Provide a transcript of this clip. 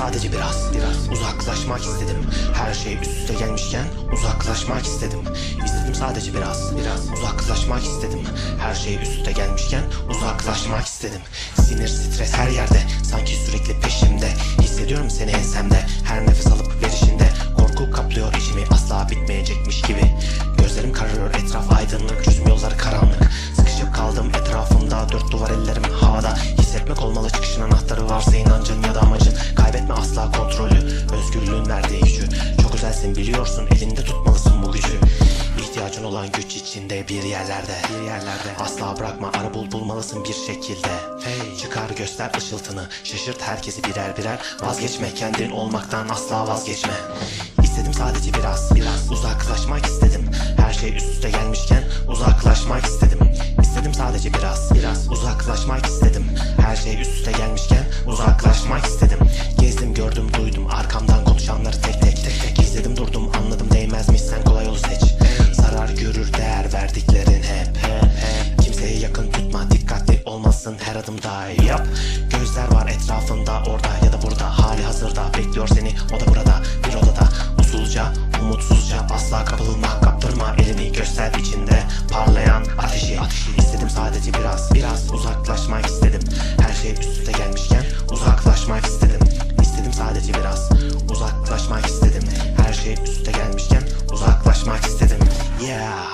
sadece biraz Biraz uzaklaşmak istedim. Her şey üst üste gelmişken uzaklaşmak istedim. İstedim sadece biraz Biraz uzaklaşmak istedim. Her şey üst üste gelmişken uzaklaşmak istedim. Sinir stres her yerde Sanki sürekli peşimde. Hissediyorum seni ensemde Her nefes alıp verişinde Korku kaplıyor içimi asla bitmeyecekmiş gibi. Gözlerim kararıyor etraf aydınlık çıkışın anahtarı varsa inancın ya da amacın. Kaybetme asla kontrolü Özgürlüğün verdiği gücü. Çok özelsin biliyorsun elinde tutmalısın bu gücü. İhtiyacın olan güç içinde bir yerlerde. Bir yerlerde. Asla bırakma ara bul bulmalısın bir şekilde. Hey. Çıkar göster ışıltını. Şaşırt herkesi birer birer. Vazgeçme kendin olmaktan asla vazgeçme. İstedim sadece biraz Biraz. Uzaklaşmak istedim. Her şey üst üste gelmişken uzaklaşmak istedim. İstedim sadece biraz Biraz. Uzaklaşmak istedim. Her şey üst üste Yaşasın her adım daha yap. Gözler var etrafında orada ya da burada. Hali hazırda bekliyor seni. O da burada Bir odada. Usulca umutsuzca Asla kapılma. Kaptırma elini göster içinde. Parlayan ateşi, ateşi. istedim sadece biraz biraz uzaklaşmak istedim. Her şey üst üste gelmişken uzaklaşmak istedim. İstedim sadece biraz uzaklaşmak istedim. Her şey üst üste gelmişken uzaklaşmak istedim. Yeah.